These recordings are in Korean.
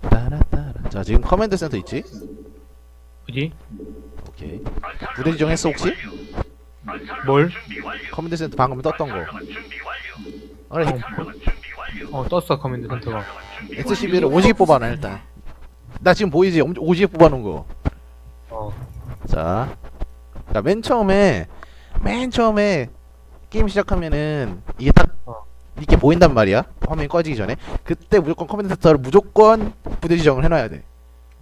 따라따라. 자 지금 커맨드 센터 있지? 어디? 오케이. 부대 지정했어 혹시? 뭘? 커맨드 센터 방금 떴던 거. 그래 어 떴어 커맨드 센터가 S11을 오지게 뽑아놔 일단. 나 지금 보이지? 오지게 뽑아놓은 거. 어 자, 자, 맨 처음에, 맨 처음에 게임 시작하면은 이게 딱 어. 이렇게 보인단 말이야. 화면이 꺼지기 전에. 그때 무조건 컴퓨터 센터를 무조건 부대 지정을 해놔야 돼.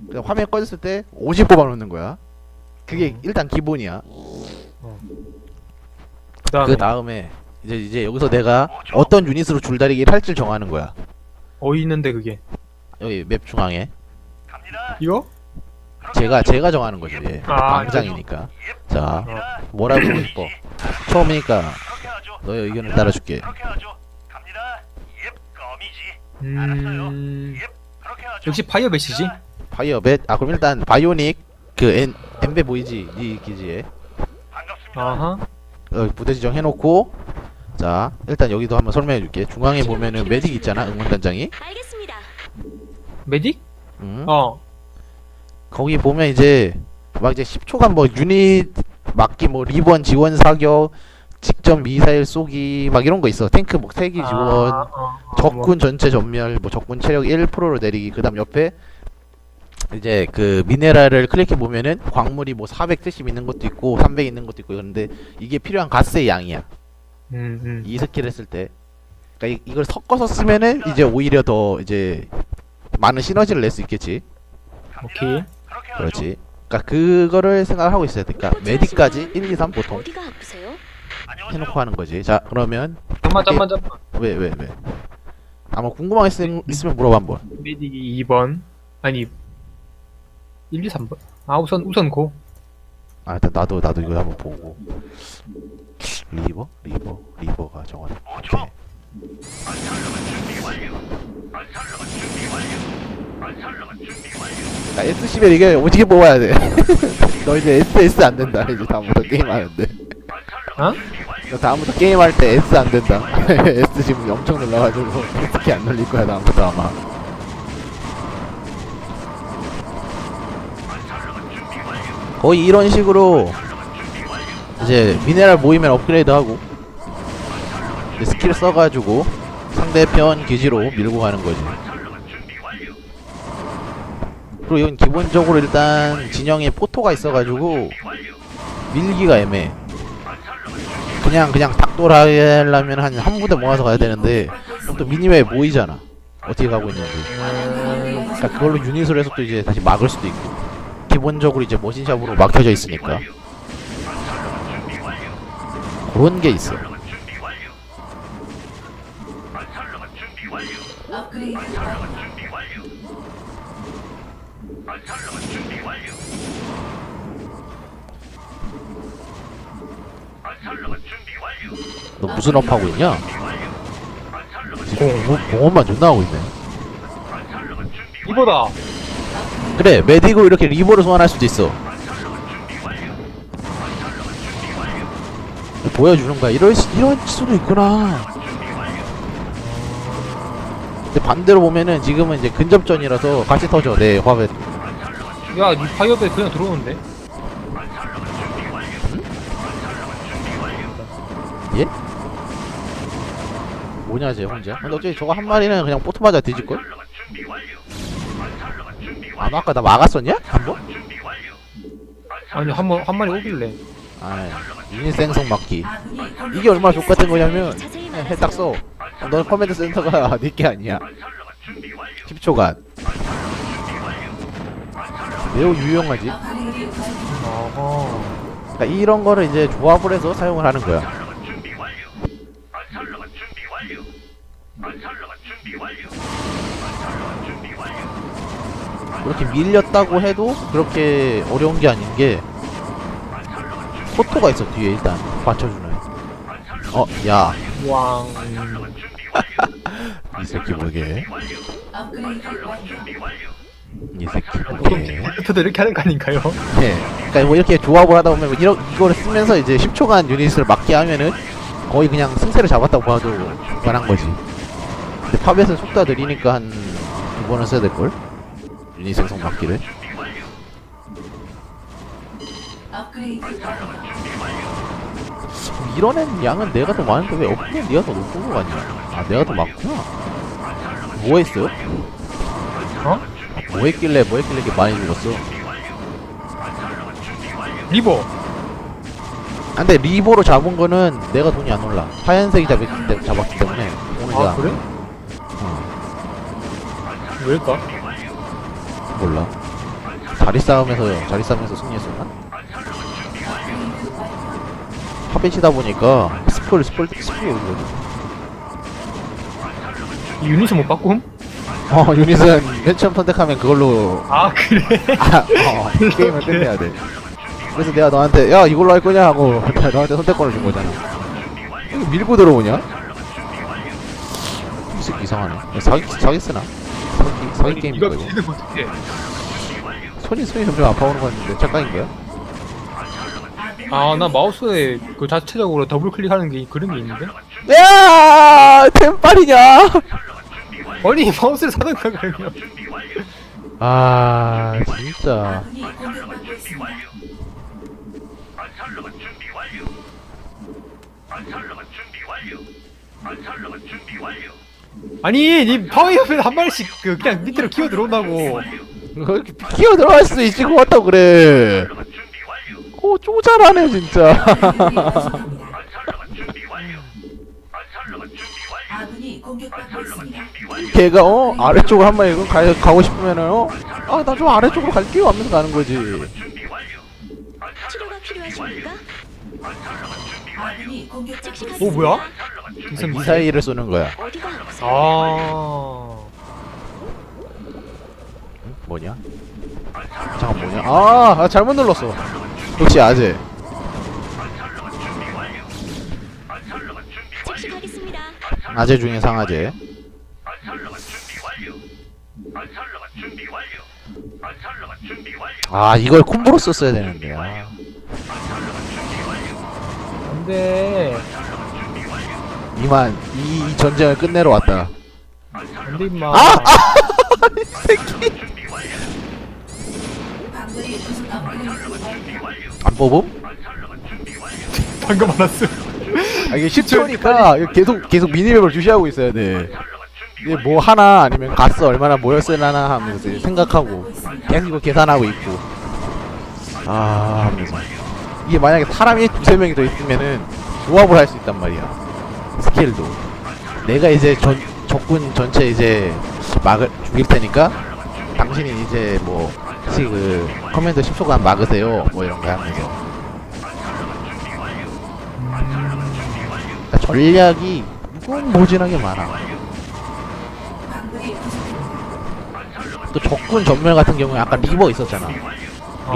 그러니까 화면 꺼졌을 때 50 뽑아놓는 거야. 그게 어. 일단 기본이야. 그다음에 그 다음에 이제 이제 여기서 내가 어떤 유닛으로 줄다리기를 할지 정하는 거야. 어디 있는데 그게 여기 맵 중앙에 이거? 제가 제가 정하는 거죠. 얘. 아, 방장이니까. 자, 어. 뭐라고 하고 싶어? 처음이니까 너의 의견을 따라줄게. 그렇게 하죠. 갑니다. 예, 껌이지. 음 역시 파이어베시지? 파이어벳. 아 그럼 일단 바이오닉 그 엔, 엠베 보이지? 이 기지에 반갑습니다. 아하 어, 부대 지정 해놓고 자 일단 여기도 한번 설명해줄게. 중앙에 보면은 메딕 있잖아 응원단장이. 알겠습니다. 메딕? 응? 어 거기 보면 이제 막 이제 10초간 뭐 유닛 막기 뭐 리본 지원 사격 직접 미사일 쏘기 막 이런 거 있어. 탱크 뭐 세기 지원. 아, 어, 어, 적군 전체 전멸, 뭐 적군 체력 1%로 내리기. 그다음 옆에 이제 그 미네랄을 클릭해 보면은 광물이 뭐 470 있는 것도 있고 300 있는 것도 있고 그런데 이게 필요한 가스의 양이야. 음, 음. 이 스킬 했을 때. 그러니까 이, 이걸 섞어서 쓰면은 이제 오히려 더 이제 많은 시너지를 낼 수 있겠지. 오케이 그렇지. 그러니까 그거를 생각하고 있어야 돼. 그러니까 메디까지 1, 2, 3 보통 어디가 아프세요? 안녕하세요. 해놓고 하는 거지. 자 그러면 잠만 잠만 잠만 왜 왜 왜? 아마 궁금한 거 있으면, 있으면 물어봐 한번. 메딕이 2번 아니 1, 2, 3번 아 우선 우선 고 아 일단 나도 나도 이거 한번 보고 리버 리버 리버가 정하네 오케이 나 S11 이게 오지게 뽑아야 돼 너 이제 SS 안 된다. 이제 다음부터 게임 하는데. 어? 너 다음부터 게임 할 때 S 안 된다. S 지금 엄청 눌러가지고 특히 안 눌릴 거야 다음부터 아마. 거의 이런 식으로 이제 미네랄 모이면 업그레이드 하고 이제 스킬 써가지고 상대편 기지로 밀고 가는 거지 그리고 이건 기본적으로 일단 진영에 포토가 있어가지고 밀기가 애매해. 그냥 그냥 닭돌 하려면 한 한 부대 모아서 가야 되는데 또 미니맵에 모이잖아. 어떻게 가고 있는지. 그러니까 그걸로 유닛을 해서 또 이제 다시 막을 수도 있고. 기본적으로 이제 머신샵으로 막혀져 있으니까. 그런 게 있어. 업그레이드. 안살러가 준비 완료. 안살러가 준비 완료. 너 무슨 업 하고 있냐? 지금 공, 공원만 존나 하고 있네. 준비 이보다. 그래 메디고 이렇게 리버를 소환할 수도 있어. 보여주는 거야. 이럴 수, 이럴 수도 있구나. 근데 반대로 보면은 지금은 이제 근접전이라서 같이 터져 내 화면 야이 파이어베 그냥 들어오는데 예? 뭐냐 쟤 혼자 근데 어차피 저거 한 마리는 그냥 포트 맞아 뒤질걸? 아, 너 아까 나 막았었냐? 한 번? 아니 한 번 한 마리 오길래 아 유닛 생성 막기 이게 얼마나 좋같은 거냐면 그냥. 해딱 써. 넌 커맨드 센터가 네게 아니야. 안살러가 준비 완료. 10초간. 매우 유용하지. 어허 그러니까 이런 거를 이제 조합을 해서 사용을 하는 거야. 준비 완료. 준비 완료. 준비 완료. 준비 완료. 그렇게 밀렸다고 해도 그렇게 어려운 게 아닌 게 포토가 있어 뒤에 일단 받쳐주는. 어, 야, 왕 이 새끼 뭐게? 업그레이드 완료 준비 완료. 이 새끼. 보통 오케이. 컴퓨터도 이렇게 하는 거 아닌가요? 네. 그러니까 뭐 이렇게 조합을 하다 보면 이러, 이거를 쓰면서 이제 10초간 유닛을 막게 하면은 거의 그냥 승세를 잡았다고 봐도 무관한 거지. 근데 팝에서 속도 느리니까 한 두 번은 써야 될 걸. 유닛 생성 막기를. 업그레이드 이뤄낸 양은 내가 더 많은데 왜 업그레이드 네가 더 높은 거 같냐? 아 내가 더 많구나. 뭐 했어요? 어? 뭐 했길래 뭐 했길래 이렇게 많이 죽었어? 리버. 아, 근데 리보로 잡은 거는 내가 돈이 안 올라. 하얀색이 잡았기, 때, 잡았기 때문에 오늘 아 내가 그래? 왜일까? 몰라. 자리 싸움에서 자리 싸움에서 승리했었나? 팝벤치다 보니까 스플 스플 스플이 오거든. 이 유닛을 못 바꿈? 어 유닛은 맨 처음 선택하면 그걸로 아 그래? 아, 어, 게임을 끝내야 돼. 그래서 내가 너한테 야 이걸로 할 거냐 하고 내가 너한테 선택권을 준 거잖아. 이거 밀고 들어오냐? 이 새끼 이상하네. 야, 사기 사기 쓰나? 사기 사기 게임 이거 이거 이거. 지금 어떻게? 손이 손이 점점 아파오는 거 같은데 착각인 거야? 아나 마우스에 그 자체적으로 더블 클릭하는 게 그런 게 있는데? 야 템빨이냐? 아니 마우스를 사던가 그러면. 아 진짜. 아군이 공격받고 있습니다. 건설로봇 준비 완료. 건설로봇 준비 완료. 건설로봇 준비 완료. 아니 니 파워 옆에 한 마리씩 그 그냥 밑으로 기어 들어온다고. 그렇게 기어 들어갈 수 있지 그렇다고 그래. 건설로봇 준비 완료. 오 쪼잘하네 진짜. 건설로봇 준비 완료. 건설로봇 준비 완료. 아군이 공격받고 있습니다. 걔가 어 아래쪽으로 한 마리 가, 가고 싶으면은 어 아 나 좀 아래쪽으로 갈게요 하면서 가는 거지. 치료가 필요하십니까? 아군이. 오 뭐야? 무슨 미사일을 쏘는 거야. 어디가? 아. 응? 뭐냐? 잠깐 뭐냐? 아, 아 잘못 눌렀어. 역시 아재. 즉시 가겠습니다. 아재 중에 상아재. 아 이걸 콤보로 썼어야 되는데. 아. 안돼. 이만 이, 이 전쟁을 끝내러 왔다. 안돼 임마. 이 새끼. 방글이 부속 업그레이드 완료. 안 뽑음? 방금 알았어. 아 이게 10초니까 계속 계속 미니맵을 주시하고 있어야 돼. 이게 뭐 하나 아니면 가스 얼마나 모였으려나 하면서 생각하고 계속 이거 계산하고 있고. 아 하면서 이게 만약에 사람이 두세 명이 더 있으면은 조합을 할 수 있단 말이야. 스킬도. 내가 이제 전 적군 전체 이제 막을 죽일 테니까 당신이 이제 뭐 혹시 그 커맨드 10초간 막으세요 뭐 이런 거 하면서. 그러니까 전략이 무궁무진하게 많아. 또 적군 전멸 같은 경우에 아까 리버 있었잖아.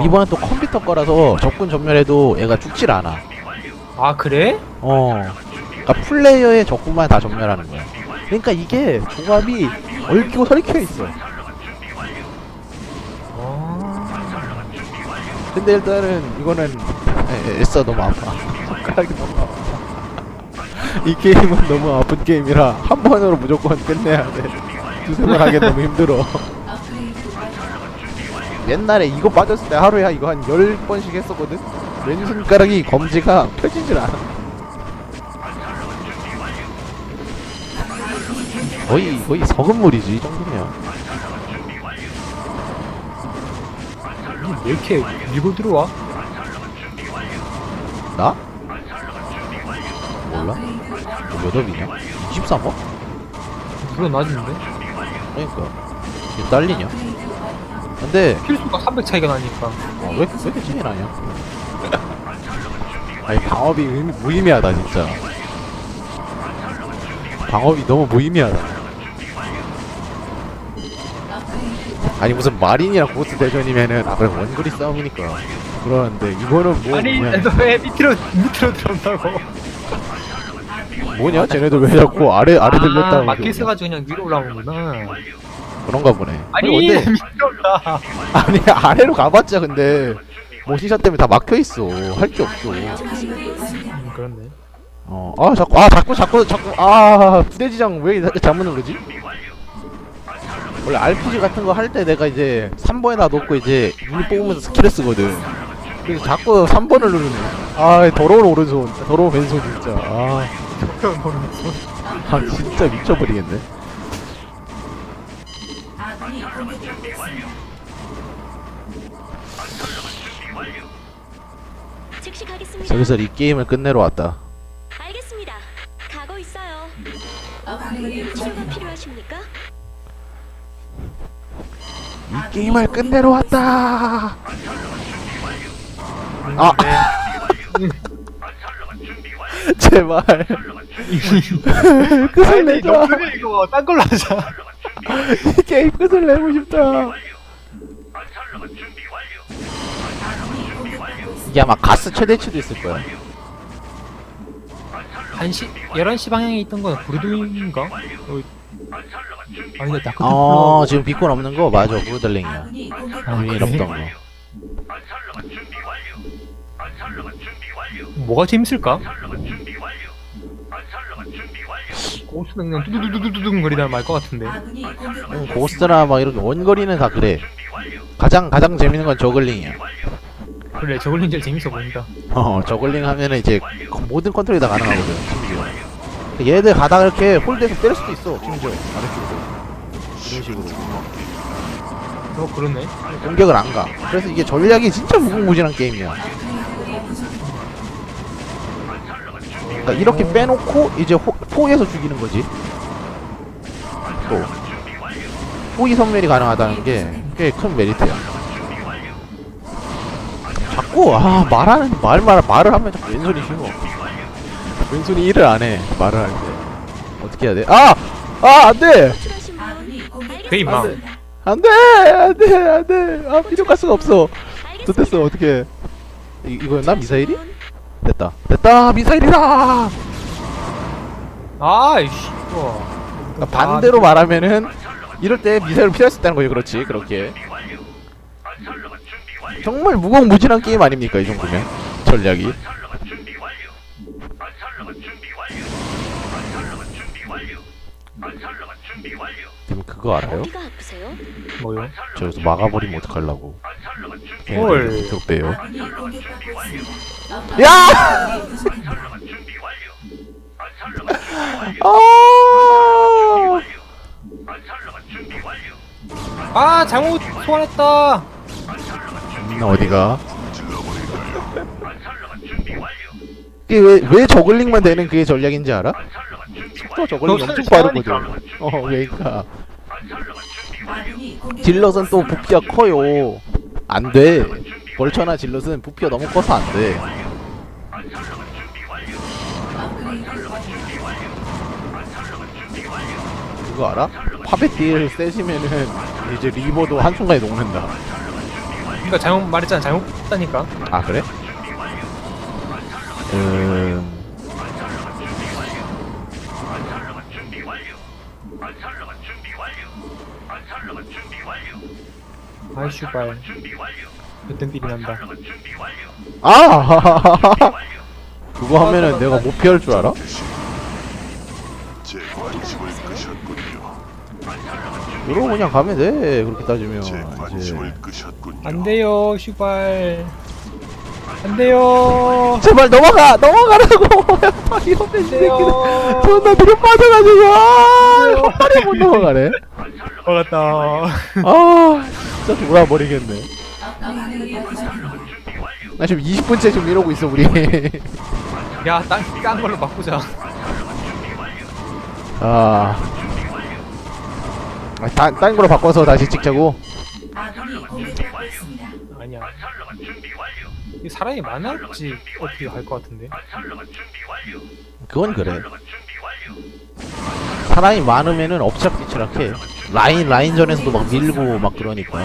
리버는 또 컴퓨터 거라서 적군 전멸해도 얘가 죽질 않아. 아 그래? 어. 그러니까 플레이어의 적군만 다 전멸하는 거야. 그러니까 이게 조합이 얽히고 설켜 있어. 아. 근데 일단은 이거는 에, 애써 너무 아파. 손가락이 너무 아파. 이 게임은 너무 아픈 게임이라 한 번으로 무조건 끝내야 돼. 두세 번 하기 너무 힘들어. 옛날에 이거 빠졌을 때 하루에 한 이거 한 10번씩 했었거든? 왼 손가락이 검지가 펴지질 않아. 거의, 거의 석은물이지, 이 정도면. 니왜 이렇게 밀고 들어와? 나? 몰라? 업그레이드 완료. 몇 업이냐? 23업? 그거 낮은데? 그러니까. 이게 딸리냐? 근데, 필수가 300 차이가 나니까. 어, 왜, 왜 이렇게 차이 나냐? 아니, 방업이 의미, 무의미하다, 진짜. 방업이 너무 무의미하다. 아니 무슨 마린이랑 보스 대전이면은 아 그래 원거리 싸움이니까 그러는데 이거는 뭐 아니 뭐냐 너왜 밑으로 밑으로 들어온다고? 뭐냐 쟤네들 왜 자꾸 아래 아래 들렸다고 아, 그러냐. 써가지고 그냥 위로 올라오는구나. 그런가 보네. 아니 근데 미쳤다 아니 아래로 가봤자 근데 모신샷 때문에 다 막혀 있어. 할 게 없어. 음, 그렇네 어, 아 자꾸 아 자꾸 자꾸 자꾸 아 부대지장 왜 이렇게 잘못 누르지? 원래 RPG 같은 거 할 때 내가 이제 3번에다 놓고 이제 유닛 뽑으면서 스킬을 쓰거든. 그래서 자꾸 3번을 누르네. 아 더러운 오른손, 더러운 왼손 진짜. 아, 아 진짜 미쳐버리겠네. 즉시 가겠습니다. 저기서 이 게임을 끝내러 왔다. 알겠습니다. 가고 있어요. 완료. 필요하십니까? 이 게임을 끝내러 왔다. 아, 제발. 끝을 아니 내자. 너무 이거 딴 걸로 하자 이 게임 끝을 내고 싶다. 이게 아마 가스 최대치도 있을 거야. 1시 11시 방향에 있던 건 브루드인가? 어, 아니 다크 어, 지금 비콘 없는 거 맞아. 브루들링이야. 아, 유닛 그래? 없던 거. 뭐가 재밌을까? 고스는 그냥 두두두두두둥 거리다 말것 같은데 응, 고스트나 막 이렇게 원거리는 다 그래. 가장 가장 재밌는 건 저글링이야. 그래 저글링 제일 재밌어 보인다 어, 저글링 하면은 이제 거- 모든 컨트롤이 다 가능하거든. 심지어. 얘들 가다가 이렇게 홀드해서 때릴 수도 있어. 심지어 아래쪽으로. 이런 식으로. 어 그렇네 공격을 안 가. 그래서 이게 전략이 진짜 무궁무진한 게임이야. 그러니까 이렇게 빼놓고 이제 호, 포위해서 죽이는 거지. 또 포위 선멸이 가능하다는 게 꽤 큰 메리트야. 자꾸 아 말하는 말 말 말을 하면 자꾸 왼손이 쉬워. 왼손이 일을 안 해. 말을 할 때. 어떻게 해야 돼? 아! 아, 안 돼! 필요하신 분 아군이 공격받고 그 임마 있습니다. 안 돼! 안 돼! 안 돼! 아, 필요 가스가 없어. 알겠습니다. 좋됐어, 어떻게. 이, 이거였나? 미사일이? 분, 됐다. 됐다! 미사일이다! 아이씨 우와 그러니까 반대로 말하면은, 이럴 때 미사일을 피할 수 있다는 거죠, 그렇지. 그렇게. 정말 무궁무진한 게임 아닙니까, 이 정도면? 전략이. 지금 그거 알아요? 어디가 아프세요? 뭐요? 저기서 막아버리면 어떡하려고. 헐. 걔네들 계속 빼요. 야! 아! 완료. 아 잘못 소환했다 음, 어디가? 준비 완료. 이게 왜, 왜 저글링만 되는 그게 전략인지 알아? 완료. 저글링 너 엄청 빠르거든. 어, 그러니까. 질럿은 또 부피가 커요. 안 돼. 벌처나 질럿은 부피가 너무 커서 안 돼. 그거 알아? 파벳 딜 세시면은 이제 리버도 한순간에 녹는다. 그니까 잘못 말했잖아 잘못 했다니까 아, 그래? 음, 건설로봇 준비 완료. 건설로봇 준비 완료. 건설로봇 준비 완료. 아이 슈발 준비 완료. 몇등 삐리 난다. 아! 그거 하면은 내가 못 피할 줄 알아? 제 관심을. 이러고 그냥 가면 돼. 그렇게 따지면. 제 이제. 관심을 끄셨군요. 안 돼요 슈발 안 돼요 제발 넘어가! 넘어가라고! 야, 이러면 이 새끼들. 돼요 존나 뒤로 빠져가지고, 아! 한 마리 못 넘어가네. 막았다 아, 진짜 돌아버리겠네. 나 지금 20분째 지금 이러고 있어, 우리. 야 딴 딴 걸로 바꾸자 아. 아, 딴, 딴 거로 바꿔서 다시 찍자고? 아군이 공격받고 있습니다. 아니야. 이 사람이 많았지 어떻게 할 것 같은데. 그건 그래. 사람이 많으면은 엎치락뒤치락해. 라인, 라인전에서도 막 밀고 막 그러니까.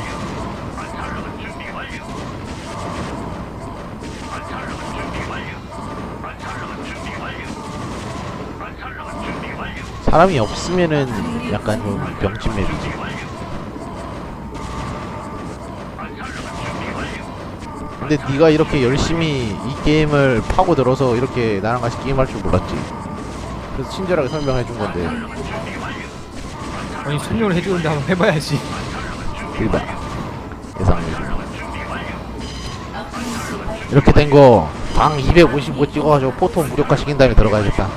사람이 없으면은 약간 좀 병신 맵이지. 근데 네가 이렇게 열심히 이 게임을 파고들어서 이렇게 나랑 같이 게임할 줄 몰랐지. 그래서 친절하게 설명해준 건데. 아니 설명을 해주는데 한번 해봐야지. 일단 예상률 이렇게 된 거 방 255 찍어가지고 포토 무력화 시킨 다음에 들어가야겠다.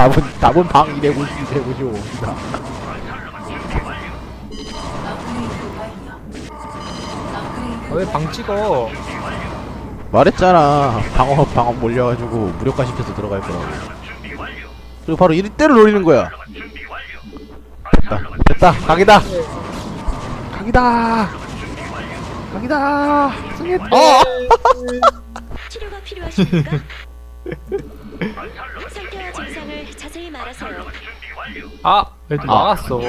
답은 답은 방 250, 255입니다. 왜 방 찍어 말했잖아. 방어 방어 몰려가지고 무력화 시켜서 들어갈 거라고. 그리고 바로 이때를 노리는 거야. 됐다, 됐다, 각이다. 각이다. 각이다. 승했다. 어! 치료가 필요하십니까? 자세히 말하세요. 아 그래도 아. 나갔어.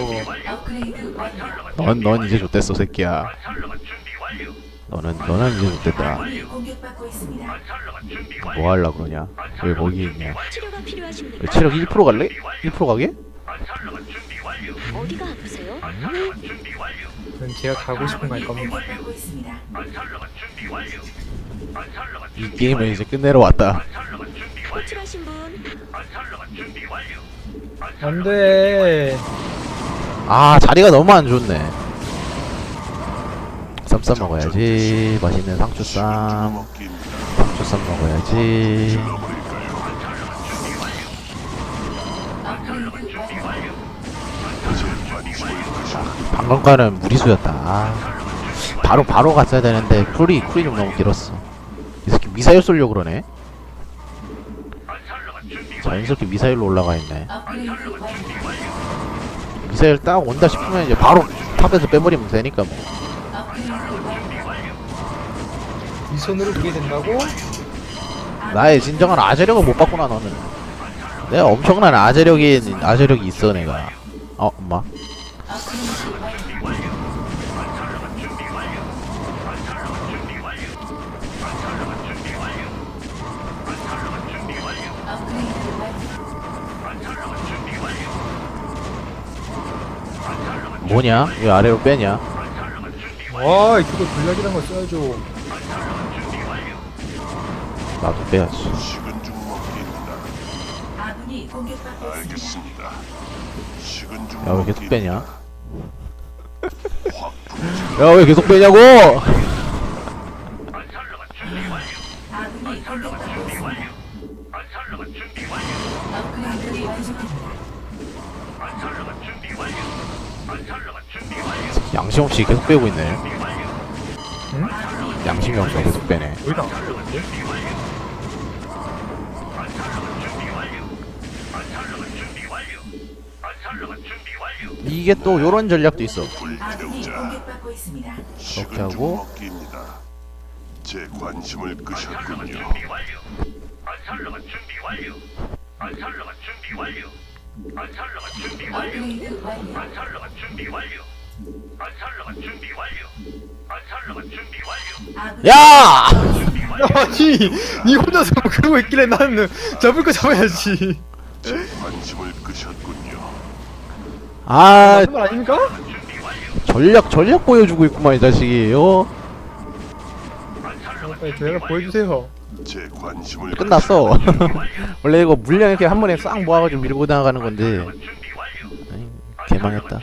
넌, 넌 이제 좋댔어, 새끼야. 너는, 너는 이제 좋댔다. 아군이 공격받고 있습니다. 뭐 하려 그러냐? 왜 거기 있냐? 치료가 필요하십니까? 왜 체력 1% 갈래? 1% 가게? 어디가 아프세요? 그럼 제가 가고 싶은 갈 겁니다 공격받고 있습니다. 이 게임을 이제 끝내러 왔다. 호출하신 안돼 아, 자리가 너무 안 좋네. 쌈쌈 먹어야지. 맛있는 상추쌈. 상추쌈 먹어야지. 방금 거는 무리수였다. 아, 바로 바로 갔어야 되는데 쿨이 쿨이 좀 너무 길었어. 이 새끼 미사일 쏠려 그러네. 자연스럽게 미사일로 올라가 있네. 완료. 미사일 딱 온다 싶으면 이제 바로 탑에서 빼버리면 되니까 뭐. 업그레이드 완료. 이 손으로 그게 된다고? 나의 진정한 아재력을 못 봤구나 너는. 내가 엄청난 아재력이 아재력이 있어 내가. 어 엄마. 뭐냐? 왜 아래로 빼냐? 와 이거 전략이란 걸 써야죠 나도 빼야지. 식은 죽 먹기입니다. 아군이 공격받고 있습니다. 알겠습니다. 식은 죽 야 왜 계속 빼냐? 확 야왜 계속 빼냐고? 양심 없이 계속 빼고 있네. 응? 양심이 없어 계속 빼네. 여기다? 이게 또 요런 전략도 있어. 아군이 불태우자. 공격받고 있습니다. 식은 하고. 제 관심을 끄셨군요. 업그레이드 완료. 아군이 야! 아니 니 혼자서 뭐 그러고 있길래 나는 잡을 거 잡아야지 제 관심을 끄셨군요. 아 그런 말 아닙니까? 전략 전략 보여주고 있구만 이 자식이. 어? 어, 빨리 전략을 보여주세요 제 관심을 끝났어. 원래 이거 물량 이렇게 한 번에 싹 모아가지고 밀고 나가는 건데. 개망했다.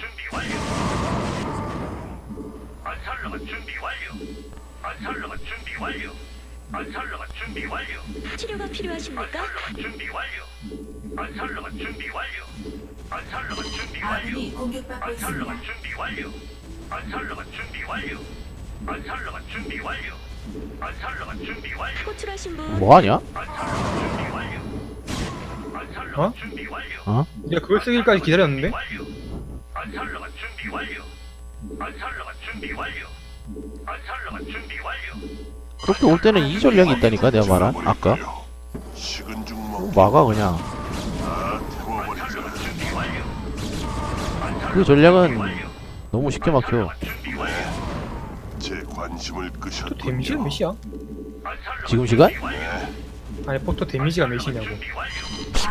치료가 필요하십니까? 아군이 공격받고 있습니다. 호출하신 분 뭐 하냐? 어? 어? 내가 그걸 쓰기까지 기다렸는데? 그렇게 올 때는 이 전략이 있다니까 내가 말한 아까. 막아 그냥. 그 전략은 너무 쉽게 막혀. 제 관심을 데미지가 끄셨군요. 몇이야? 지금 시간? 아니 포토 데미지가 몇이냐고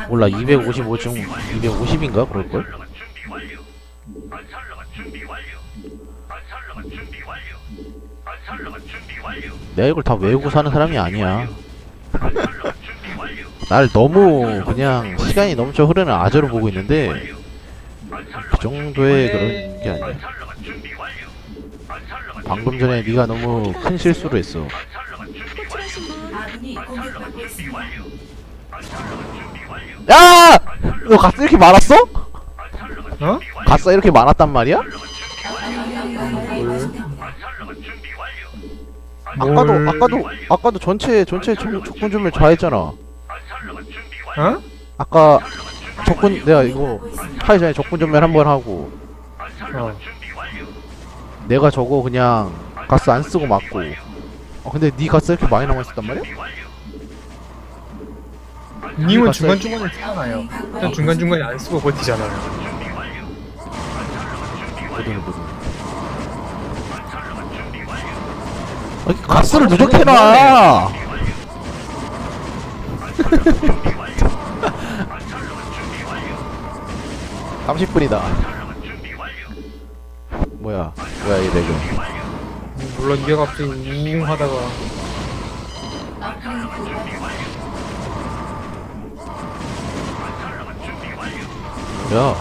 몰라 255중 250인가 그럴걸? 내가 이걸 다 외우고 사는 사람이 아니야. 날 너무 그냥 시간이 넘쳐 흐르는 아재로 보고 있는데 그 정도의 그런 게 아니야. 방금 전에 네가 너무 큰 실수를 했어. 야! 너 가스 이렇게 많았어? 어? 가스가 이렇게 많았단 말이야? 아까도 뭘- 아까도 아까도 전체 전체 조- 조건 좀을 좌했잖아. 건설로봇 준비 완료. 어? 아까 적군 내가 이거 하기 전에 적군 전멸 한번 하고 어. 내가 저거 그냥 가스 안 쓰고 맞고 어 근데 네 가스 이렇게 많이 남아 있었단 말이야? 님은 갔어요. 중간 중간에 쓰잖아요. 전 중간 중간에 안 쓰고 버티잖아요. 모든 모든 아, 이렇게 가스를 누적해놔. 30분이다. 뭐야 뭐야 이 레그. 물론 이게 갑자기 웅 하다가. 뭐야?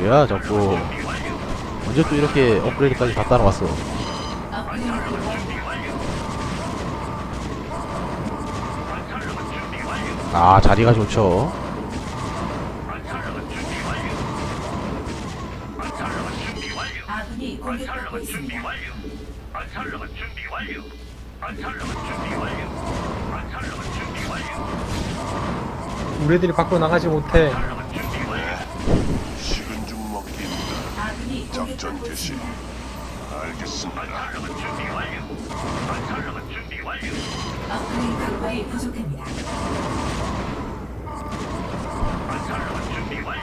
뭐야 자꾸 언제 또 이렇게 업그레이드까지 다 따라왔어 아 자리가 좋죠 아군이 공격받고 있습니다. 건설로봇 준비 완료. 건설로봇 준비 완료. 건설로봇 준비 완료. 우리 애들이 밖으로 나가지 못해. 식은 죽 먹기입니다. 아군이 작전 개시. 알겠습니다. 건설로봇 준비 완료. 건설로봇 준비 완료. 업그레이드 거의 부족합니다. 건설로봇 준비 완료.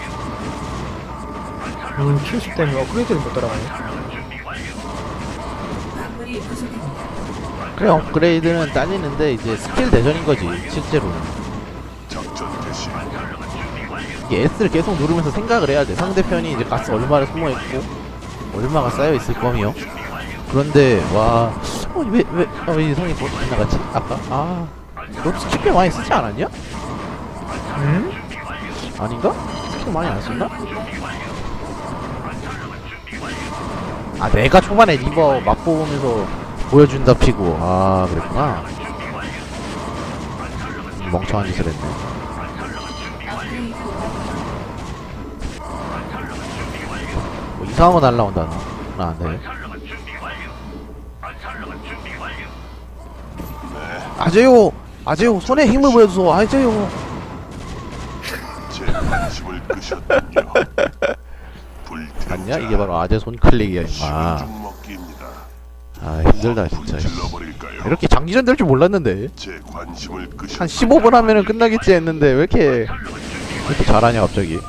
음, 키우스 때문에 업그레이드를 못 따라가네. 준비 완료. 광물이 부족합니다. 그래 업그레이드는 딸리는데 이제 스킬 대전인 거지 실제로는. 이게 S를 계속 누르면서 생각을 해야 돼 상대편이 이제 가스 얼마나 숨어있고 얼마가 쌓여 있을 거며 그런데 와 어, 왜, 왜, 어, 왜 이성이 더 나갔지? 아까? 아, 너꽤 많이 쓰지 않았냐? 음? 아닌가? 스킬 많이 안 썼나? 아, 내가 초반에 리버 맛보면서 보여준다 피고. 아, 그랬구나. 멍청한 짓을 했네. 이상한 거 날라온다, 너. 나안 돼. 건설로봇 준비 완료. 건설로봇 준비 완료. 아재요! 아재요! 손에 힘을 보여줘! 아재요! 제 관심을 끄셨군요. 불태우자. 봤냐? 이게 바로 아재 손클릭이야, 식은 임마. 죽 먹기입니다. 아, 힘들다, 진짜. 불질러버릴까요? 이렇게 장기전 될 줄 몰랐는데. 제 관심을 끄셨. 한 15분 하면은 끝나겠지 했는데, 왜 이렇게, 왜 이렇게 잘하냐, 갑자기.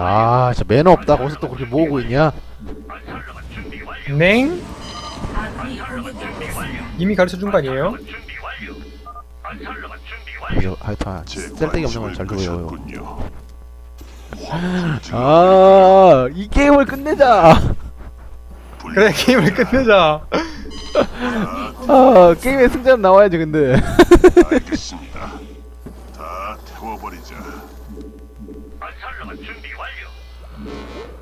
아, 진짜 매너 없다고 어디서 또 그렇게 모으고 있냐? 냉? 이미 가르쳐 준 거 아니에요? 그래서 하여튼, 제 쓸데기 없는 건 관심을 잘 들어요. 끄셨군요. 아, 이 게임을 끝내자! 그래, 게임을 끝내자. 아, 게임의 승자는 나와야지, 근데. 알겠습니다. 다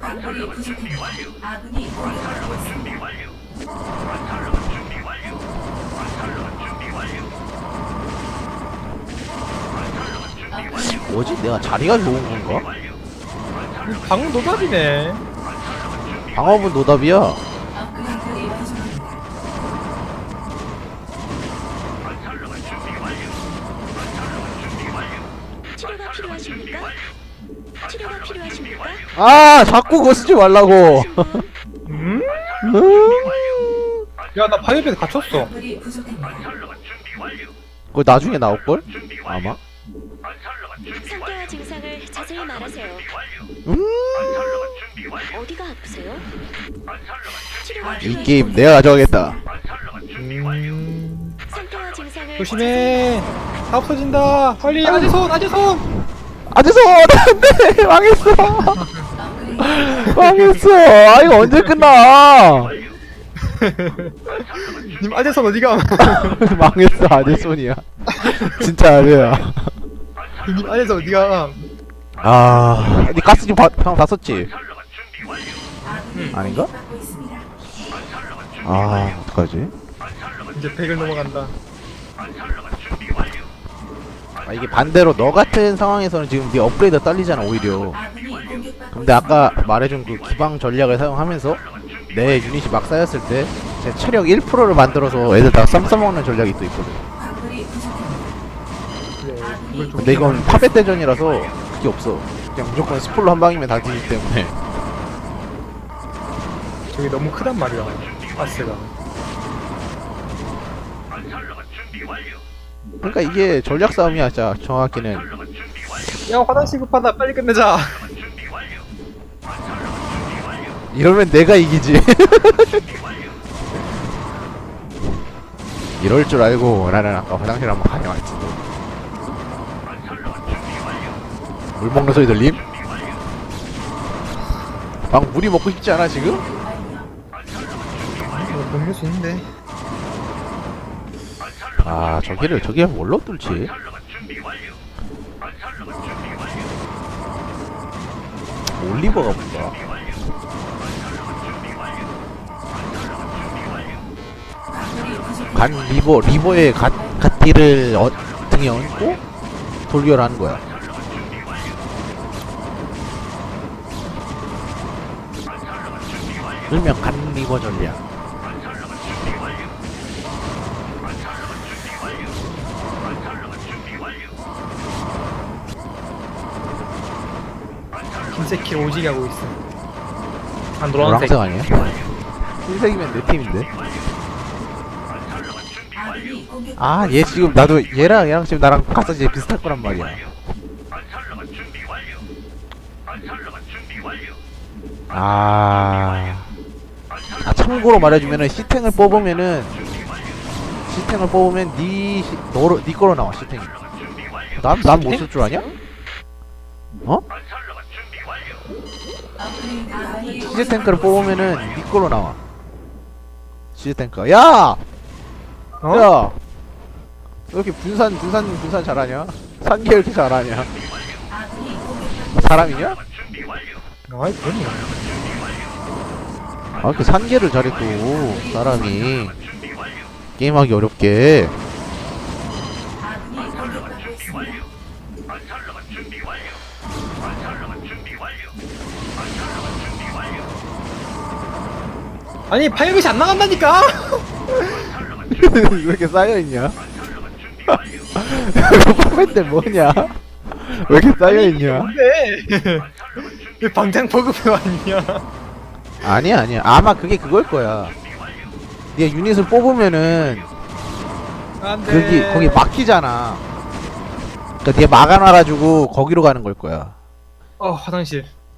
광물이 부족합니다. 아군이 공격받고 있습니다. 준비 완료. 건설로봇 준비 완료. 건설로봇 준비 완료. 뭐지? 내가 자리가 좋은 건가? 방금 노답이네. 방어분 노답이야. 아, 자꾸 그거 쓰지 말라고. 음? 야, 나 파이어베드 갇혔어. 광물이 부족합니다. 그거 나중에 나올걸? 아마? 상태와 증상을 자세히 말하세요. 음. 어디가 아프세요? 치료가 이? 게임 내가 가져가겠다. 음... 상태와 증상을 조심해 다 없어진다 빨리 아재손 아재손 아재서 안돼 망했어 망했어. 아 이거 언제 끝나? 님 아재손 어디가? 망했어 아재손이야. 진짜 아재야. 님 아재손 어디가? 아 니 가스지 방다 썼지? 아닌가? 아 어떡하지? 이제 100을 넘어간다 아 이게 반대로 너 같은 상황에서는 지금 네 업그레이드 떨리잖아 오히려. 근데 아까 말해준 그 기방 전략을 사용하면서 내 유닛이 막 쌓였을 때 제 체력 1%를 만들어서 애들 다 쌈 싸먹는 전략이 또 있거든. 근데 이건 파베 대전이라서 그게 없어. 그냥 무조건 스폴로 한 방이면 다 뒤지기 때문에. 저게 너무 크단 말이야 아스가 그러니까 이게 전략 싸움이야 진짜 정확히는. 야 화장실 급하다. 빨리 끝내자. 이러면 내가 이기지. 이럴 줄 알고 나는 아까 화장실 한번 다녀왔지. 물 먹는 소리 들림? 막 물이 먹고 싶지 않아 지금? 뭐 먹을 수 있는데 아 저기를 저기를 뭘로 뚫지? 올리버가 뭔가. 간 리버 리버의 갓 갓띠를 어, 등에 얹고 돌결하는 거야. 일명 간 리버 전략. 킬 오지게 하고 있어 아 노란색 노란색 아니야? 흰색이면 내 팀인데. 아 얘 지금 나도 얘랑 얘랑 지금 나랑 가서 이제 비슷할 거란 말이야. 아. 아 참고로 말해주면은 시탱을 뽑으면은 시탱을 뽑으면 니 시, 너로 니 거로 나와 시탱이. 난난 못쓸줄 아냐? 어? 업그레이드 아군이 시즈 탱크를 뽑으면은 니 거로 나와. 시즈 탱크. 야! 어? 야! 왜 이렇게 분산 분산 분산 잘하냐? 산계 이렇게 잘하냐? 사람이냐? 아이 그러니 아, 그 산계를 잘해 또 사람이 게임하기 어렵게. 아니 파이럿이 안 나간다니까. 왜 이렇게 쌓여있냐? 포맷들 뭐냐? 왜 이렇게 쌓여있냐? 근데? 왜 방장 버그가 왔냐? 아니야 아니야 아마 그게 그걸 거야. 네가 유닛을 뽑으면은 안돼. 거기 거기 막히잖아. 그니까 네가 막아놔가지고 거기로 가는 걸 거야. 어 화장실